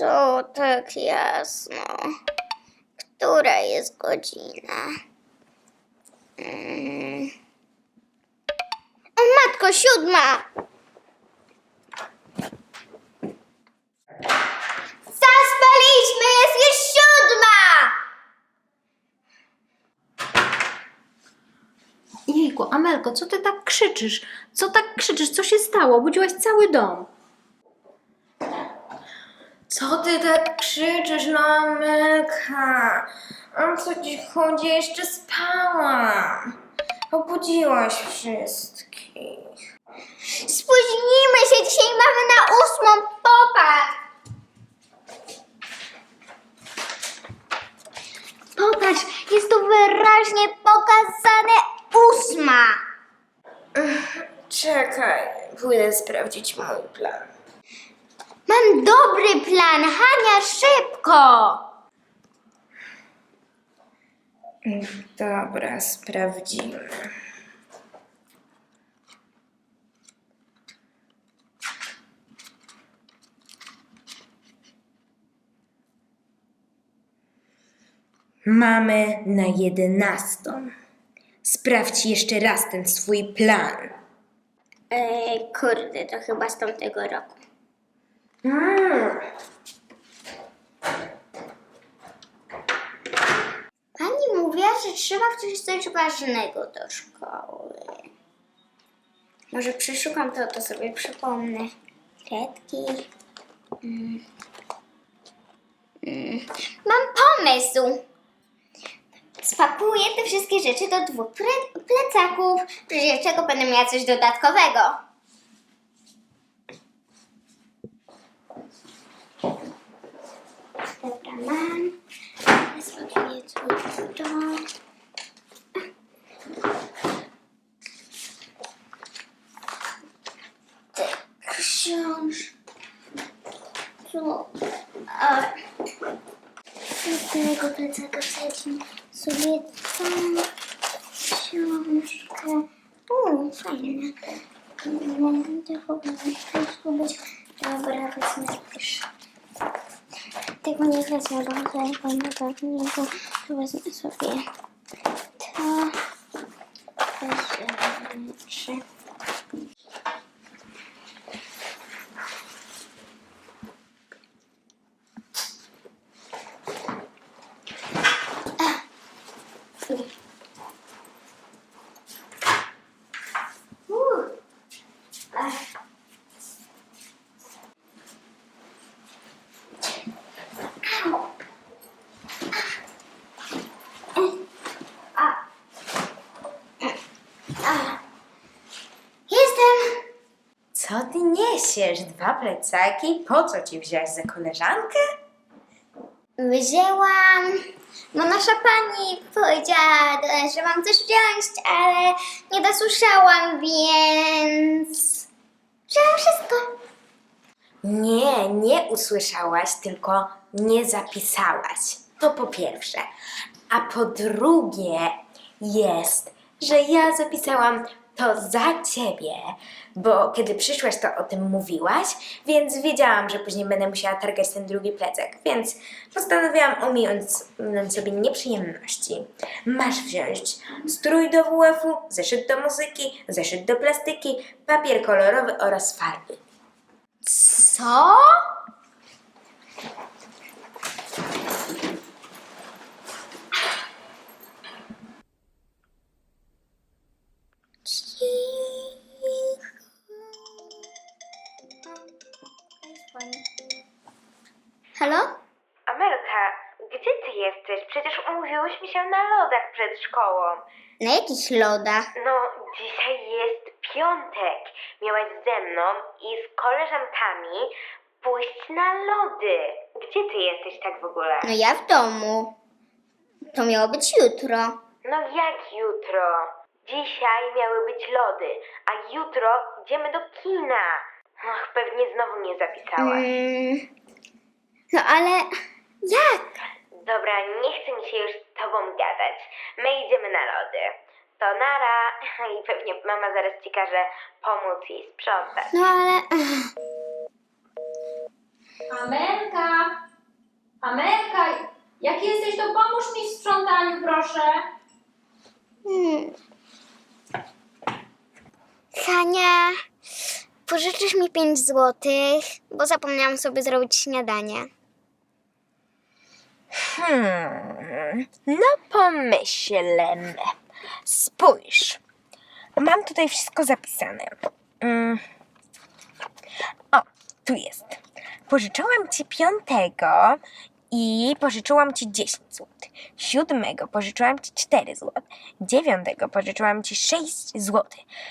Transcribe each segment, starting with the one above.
Co tak jasno? Która jest godzina? Mm. O matko, siódma! Zaspaliśmy, jest już siódma! Jejku, Amelko, co ty tak krzyczysz? Co tak krzyczysz? Co się stało? Budziłaś cały dom. Co ty tak krzyczysz, no Amelka? O co ci chodzi? Jeszcze spałam. Obudziłaś wszystkich. Spóźnimy się, dzisiaj mamy na ósmą, popatrz! Popatrz, jest tu wyraźnie pokazane ósma. Czekaj, pójdę sprawdzić mój plan. Mam dobry plan, Hania, szybko! Dobra, sprawdzimy. Mamy na jedenastą. Sprawdź jeszcze raz ten swój plan. Ej, kurde, to chyba z tamtego roku. Mm. Pani mówiła, że trzeba wziąć coś ważnego do szkoły. Może przeszukam to, to sobie przypomnę. Kredki. Mm. Mm. Mam pomysł. Spakuję te wszystkie rzeczy do dwóch plecaków. Przecież czego będę miała coś dodatkowego. Książkę. O, fajne. Będę być. Dobra, wezmę też. Tego nie wezmę, bo tutaj będę pewnie to wezmę sobie. Co ty niesiesz? Dwa plecaki? Po co ci wziąć za koleżankę? Wzięłam, bo nasza pani powiedziała, że mam coś wziąć, ale nie dosłyszałam, więc wzięłam wszystko. Nie, nie usłyszałaś, tylko nie zapisałaś. To po pierwsze. A po drugie jest, że ja zapisałam to za ciebie, bo kiedy przyszłaś, to o tym mówiłaś, więc wiedziałam, że później będę musiała targać ten drugi plecak, więc postanowiłam ominąć ominąć sobie nieprzyjemności. Masz wziąć strój do WF-u, zeszyt do muzyki, zeszyt do plastyki, papier kolorowy oraz farby. Co? Halo? Amelka, gdzie ty jesteś? Przecież umówiłyśmy się na lodach przed szkołą. Na jakich lodach? No, dzisiaj jest piątek. Miałaś ze mną i z koleżankami pójść na lody. Gdzie ty jesteś tak w ogóle? No ja w domu. To miało być jutro. No jak jutro? Dzisiaj miały być lody, a jutro idziemy do kina. Ach, pewnie znowu nie zapisałaś. Mm, no ale jak? Dobra, nie chce mi się już z tobą gadać. My idziemy na lody. To nara i pewnie mama zaraz ci każe pomóc jej sprzątać. No ale... Amelka! Amelka, jak jesteś, to pomóż mi w sprzątaniu, proszę. Hmm. Hania, pożyczysz mi 5 złotych, bo zapomniałam sobie zrobić śniadanie. Hmm, no pomyślmy. Spójrz. Mam tutaj wszystko zapisane. Mm. O, tu jest. Pożyczyłam ci piątego i pożyczyłam ci 10 zł. Siódmego pożyczyłam ci 4 zł. Dziewiątego pożyczyłam ci 6 zł.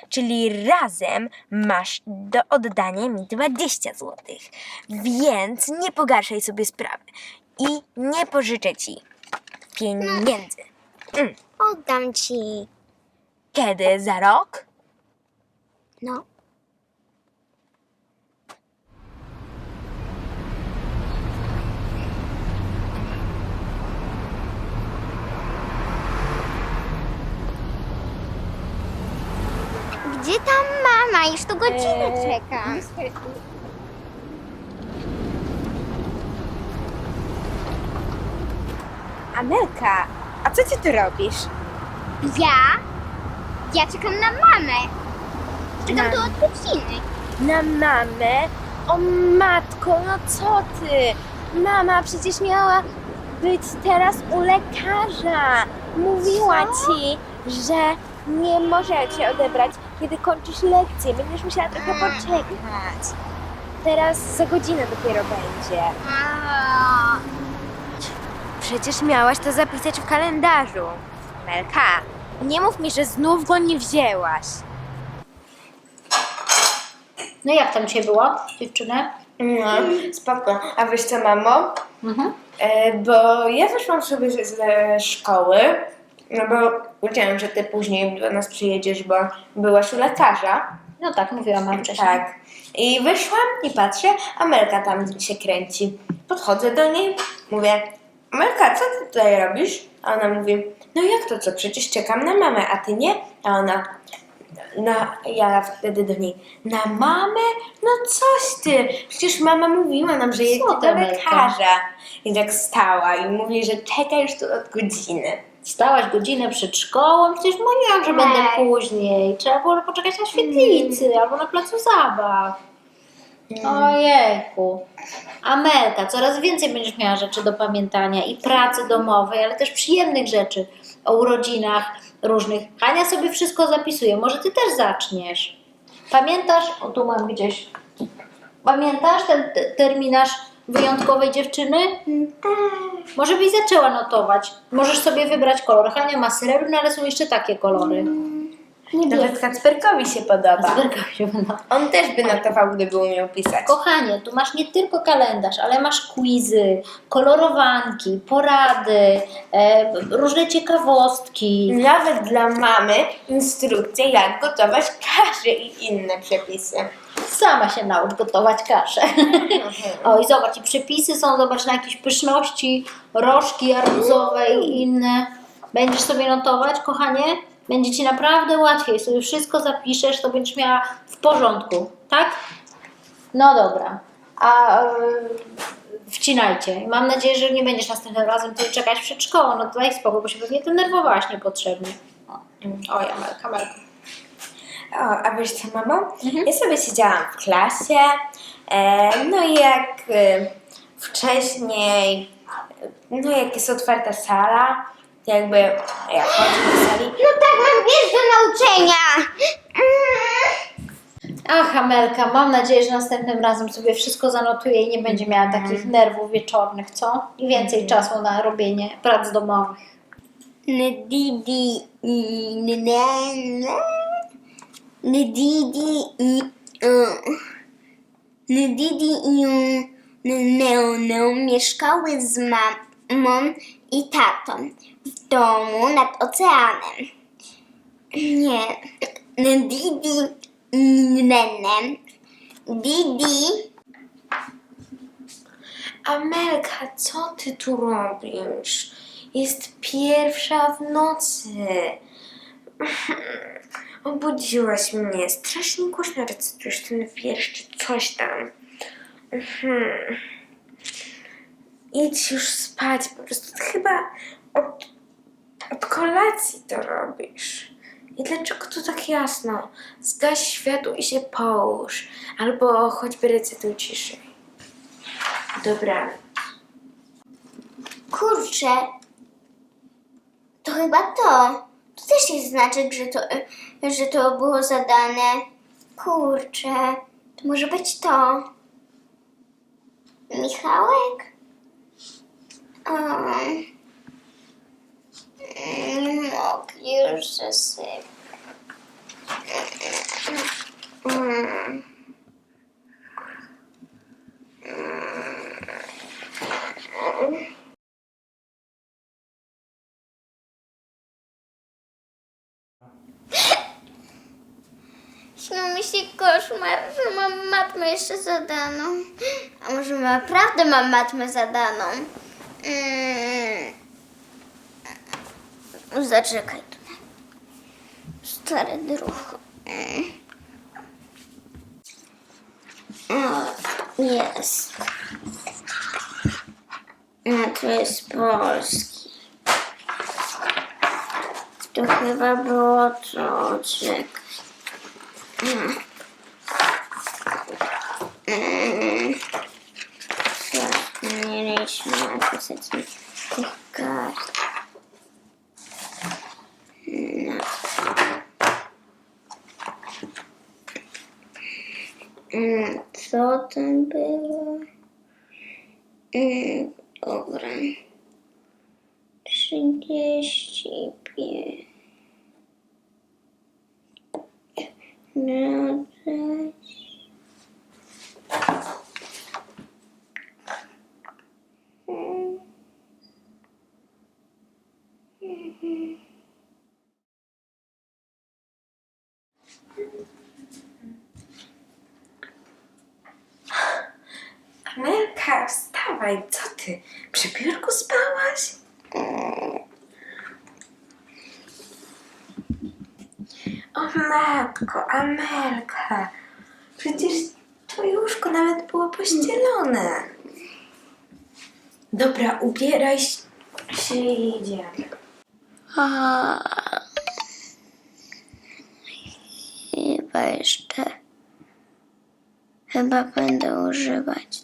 Czyli razem masz do oddania mi 20 zł. Więc nie pogarszaj sobie sprawy. I nie pożyczę ci pieniędzy. Oddam ci. Kiedy? Za rok? No. Gdzie tam mama? Już tu godzinę czekam. Amelka, a co ty tu robisz? Ja? Ja czekam na mamę. Czekam Na- tu od godziny. Na mamę? O matko, no co ty? Mama przecież miała być teraz u lekarza. Mówiła ci, że nie może cię odebrać, kiedy kończysz lekcję. Będziesz musiała trochę poczekać. Teraz za godzinę dopiero będzie. A, Przecież miałaś to zapisać w kalendarzu. Melka, nie mów mi, że znów go nie wzięłaś. No jak tam cię było, dziewczyny? No, spoko. A wiesz co, mamo? Mhm. E, bo ja wyszłam sobie ze, ze szkoły, no bo wiedziałam, że ty później do nas przyjedziesz, bo byłaś u lekarza. No tak, mówiłam wam wcześniej. Tak. I wyszłam i patrzę, Amelka tam się kręci. Podchodzę do niej, mówię, Amelka, co ty tutaj robisz? A ona mówi, no jak to co, przecież czekam na mamę, a ty nie? A ona, na, ja wtedy do niej, na mamę? No coś ty, przecież mama mówiła nam, że jedzie do lekarza. I tak stała i mówi, że czeka już tu od godziny. Stałaś godzinę przed szkołą, przecież mówiłam, że będę później. Trzeba było poczekać na świetlicy albo na placu zabaw. Ojejku. Amelka, coraz więcej będziesz miała rzeczy do pamiętania i pracy domowej, ale też przyjemnych rzeczy o urodzinach różnych. Hania sobie wszystko zapisuje. Może ty też zaczniesz. Pamiętasz? O, tu mam gdzieś. Pamiętasz ten te- terminarz wyjątkowej dziewczyny? Może byś zaczęła notować. Możesz sobie wybrać kolor. Hania ma srebrny, ale są jeszcze takie kolory. Nawet Kacperkowi się podoba. Zerkam się będą. On też by notował, gdyby umiał pisać. Kochanie, tu masz nie tylko kalendarz, ale masz quizy, kolorowanki, porady, e, różne ciekawostki. Nawet dla mamy instrukcje, jak gotować kaszę i inne przepisy. Sama się naucz gotować kaszę. o i zobacz, i przepisy są, zobacz, na jakieś pyszności, rożki arbuzowe i inne. Będziesz sobie notować, kochanie? Będzie Ci naprawdę łatwiej. Sobie wszystko zapiszesz, to będziesz miała w porządku, tak? No dobra. A e, wcinajcie. Mam nadzieję, że nie będziesz następnym razem tutaj czekać przed szkołą. No to daj spokój, bo się pewnie denerwowałaś niepotrzebnie. Oj, Amelka, Amelka. O, a wiesz co, mamo? Ja sobie siedziałam w klasie, e, no i jak e, wcześniej, no jak jest otwarta sala, jakby jak chodzę do sali, No tak, mam wiesz do nauczenia. Ach, Amelka, mam nadzieję, że następnym razem sobie wszystko zanotuję i nie będzie miała takich nerwów wieczornych, co? I więcej czasu na robienie prac domowych. Ndidi i nene. Ndidi i Ndidi i Neonę mieszkały z mamą i tatą w domu nad oceanem. Nie. Didi i Nene. Didi. Amelka, co ty tu robisz? Jest pierwsza w nocy. Obudziłaś mnie. Strasznie głośno recytujesz ten wiersz czy coś tam. Idź już spać. Po prostu chyba od, od kolacji to robisz. I dlaczego tu tak jasno? Zgaś światło i się połóż. Albo choćby recytuj ciszej. Dobra. Kurczę. To chyba to. To też jest znaczek, że to, że to było zadane. Kurczę. To może być to. Michałek? Um. Mogę już. Mm. Śnił mi się koszmar, że mam matmę jeszcze zadaną. A może naprawdę mam matmę zadaną? Mm. Zaczekaj tu. Stary druh. Mm. Jest. A to jest polski. To chyba było to, czekaj. Mm. Zapomnieliśmy napisać na tych kart. Co tam było? Mm, Dobra. Trzydzieści pięć. No, dać. Amelka, wstawaj, co ty? Przy biurku spałaś? O matko, Amelka, przecież twoje łóżko nawet było pościelone. Dobra, ubieraj się i idziemy. Chyba jeszcze. Chyba będę używać